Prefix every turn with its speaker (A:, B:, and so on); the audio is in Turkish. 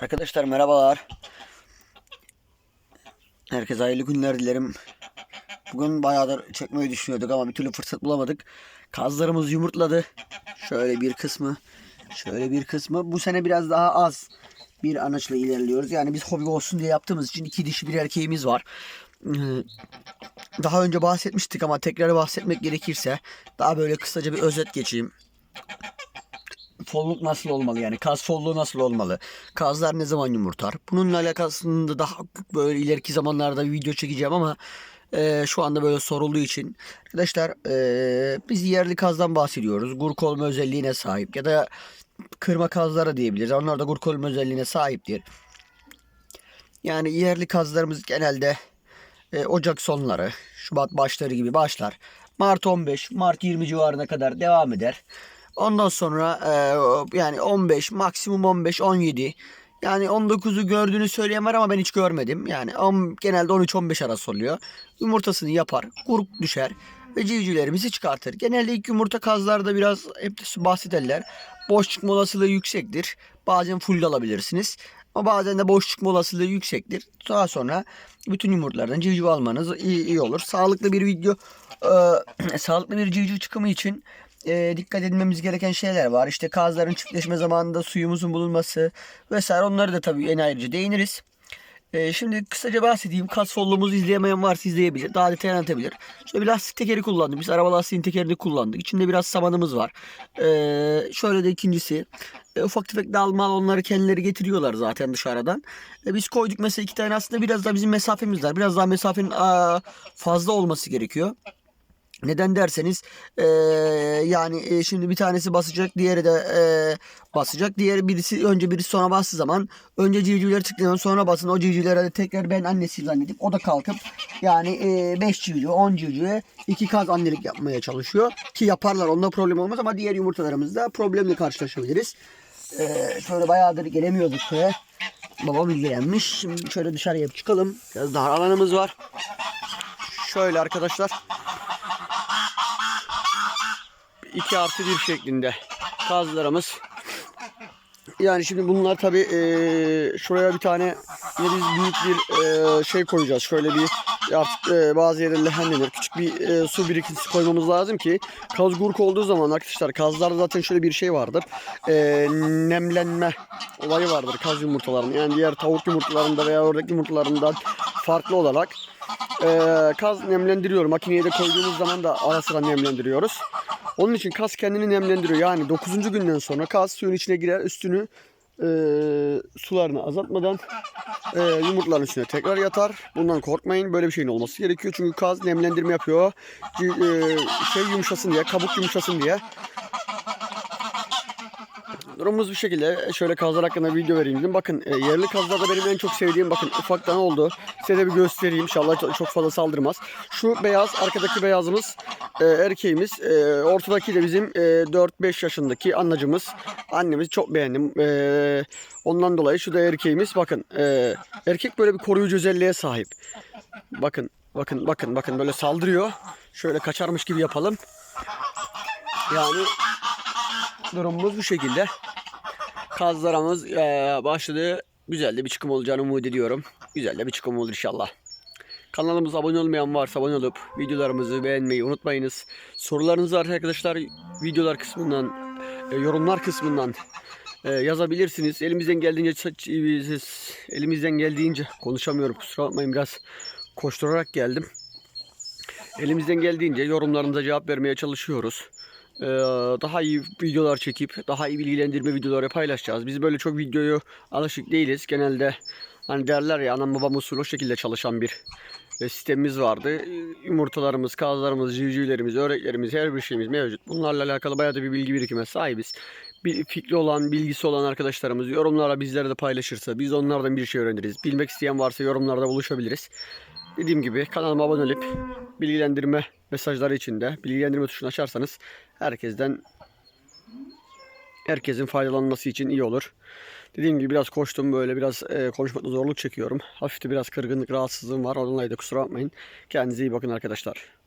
A: Arkadaşlar merhabalar. Herkese hayırlı günler dilerim. Bugün bayağıdır çekmeyi düşünüyorduk ama bir türlü fırsat bulamadık. Kazlarımız yumurtladı. Şöyle bir kısmı, şöyle bir kısmı. Bu sene biraz daha az bir anaçla ilerliyoruz. Yani biz hobi olsun diye yaptığımız için iki dişi bir erkeğimiz var. Ee, Daha önce bahsetmiştik ama tekrar bahsetmek gerekirse daha böyle kısaca bir özet geçeyim folluk nasıl olmalı yani? Kaz folluğu nasıl olmalı? Kazlar ne zaman yumurtar? Bununla alakasında daha böyle ileriki zamanlarda bir video çekeceğim ama e, şu anda böyle sorulduğu için. Arkadaşlar e, biz yerli kazdan bahsediyoruz. Gurk olma özelliğine sahip ya da kırma kazlara diyebiliriz. Onlar da gurk olma özelliğine sahiptir. Yani yerli kazlarımız genelde e, Ocak sonları, Şubat başları gibi başlar. Mart 15, Mart 20 civarına kadar devam eder. Ondan sonra e, yani 15, maksimum 15, 17. Yani 19'u gördüğünü söyleyen var ama ben hiç görmedim. Yani on- genelde 13-15 arası oluyor. Yumurtasını yapar, grup düşer ve civcivlerimizi çıkartır. Genelde ilk yumurta kazlarda biraz hep de bahsederler. Boş çıkma olasılığı yüksektir. Bazen full alabilirsiniz. Ama bazen de boş çıkma olasılığı yüksektir. Daha sonra bütün yumurtlardan civciv almanız iyi, iyi olur. Sağlıklı bir video, e, sağlıklı bir civciv çıkımı için e, dikkat edilmemiz gereken şeyler var. İşte kazların çiftleşme zamanında suyumuzun bulunması vesaire onları da tabii en ayrıca değiniriz. E, şimdi kısaca bahsedeyim. Kaz folluğumuzu izleyemeyen varsa izleyebilir. Daha detaylı anlatabilir. Şöyle bir lastik tekeri kullandık. Biz araba lastiğin tekerini kullandık. İçinde biraz samanımız var. E, şöyle de ikincisi. E, ufak tefek dalmal onları kendileri getiriyorlar zaten dışarıdan. E, biz koyduk mesela iki tane aslında biraz daha bizim mesafemiz var. Biraz daha mesafenin aa, fazla olması gerekiyor. Neden derseniz eee, yani e, şimdi bir tanesi basacak diğeri de eee, basacak. Diğeri birisi önce birisi sonra bastığı zaman önce civcivleri tıklayan sonra basın o civcivlere de tekrar ben annesi zannedip o da kalkıp yani 5 civciv 10 civcive iki kaz annelik yapmaya çalışıyor. Ki yaparlar onda problem olmaz ama diğer yumurtalarımızda problemle karşılaşabiliriz. Eee, şöyle bayağıdır gelemiyorduk köye. Babam ilgilenmiş. Şimdi şöyle dışarıya çıkalım. Biraz daha alanımız var. Şöyle arkadaşlar. 2 artı 1 şeklinde kazlarımız. Yani şimdi bunlar tabi şuraya bir tane yine biz büyük bir eee, şey koyacağız. Şöyle bir artık eee, bazı yerlerinde hem denir. Küçük bir eee, su birikintisi koymamız lazım ki kaz gurk olduğu zaman arkadaşlar kazlarda zaten şöyle bir şey vardır. Eee, nemlenme olayı vardır kaz yumurtalarının. Yani diğer tavuk yumurtalarında veya oradaki yumurtalarından farklı olarak eee, kaz nemlendiriyor. Makineye de koyduğumuz zaman da ara sıra nemlendiriyoruz. Onun için kas kendini nemlendiriyor. Yani 9. günden sonra kas suyun içine girer üstünü e, sularını azaltmadan e, yumurtların üstüne tekrar yatar. Bundan korkmayın. Böyle bir şeyin olması gerekiyor. Çünkü kaz nemlendirme yapıyor. E, şey yumuşasın diye, kabuk yumuşasın diye. Durumumuz bu şekilde. Şöyle kazlar hakkında video vereyim dedim. Bakın e, yerli kazlarda benim en çok sevdiğim bakın ufaktan oldu. Size de bir göstereyim. İnşallah çok, fazla saldırmaz. Şu beyaz, arkadaki beyazımız e, erkeğimiz. E, ortadaki de bizim e, 4-5 yaşındaki annacımız. Annemiz çok beğendim. E, ondan dolayı şu da erkeğimiz. Bakın e, erkek böyle bir koruyucu özelliğe sahip. Bakın, bakın, bakın, bakın böyle saldırıyor. Şöyle kaçarmış gibi yapalım. Yani durumumuz bu şekilde. Kazlarımız eee, başladı. Güzel de bir çıkım olacağını umut ediyorum. Güzel de bir çıkım olur inşallah. Kanalımıza abone olmayan varsa abone olup videolarımızı beğenmeyi unutmayınız. Sorularınızı arkadaşlar videolar kısmından, e, yorumlar kısmından e, yazabilirsiniz. Elimizden geldiğince elimizden geldiğince konuşamıyorum kusura bakmayın biraz koşturarak geldim. Elimizden geldiğince yorumlarınıza cevap vermeye çalışıyoruz. Ee, daha iyi videolar çekip daha iyi bilgilendirme videoları paylaşacağız. Biz böyle çok videoyu alışık değiliz. Genelde hani derler ya anam babam usulü o şekilde çalışan bir e, sistemimiz vardı. Yumurtalarımız, kazlarımız, civcivlerimiz, öğretlerimiz, her bir şeyimiz mevcut. Bunlarla alakalı bayağı da bir bilgi birikime sahibiz. Bir fikri olan, bilgisi olan arkadaşlarımız yorumlara bizlere de paylaşırsa biz onlardan bir şey öğreniriz. Bilmek isteyen varsa yorumlarda buluşabiliriz. Dediğim gibi kanalıma abone olup bilgilendirme mesajları içinde bilgilendirme tuşunu açarsanız herkesten herkesin faydalanması için iyi olur. Dediğim gibi biraz koştum böyle biraz e, konuşmakta zorluk çekiyorum. Hafif de biraz kırgınlık rahatsızlığım var. Ondan da kusura bakmayın. Kendinize iyi bakın arkadaşlar.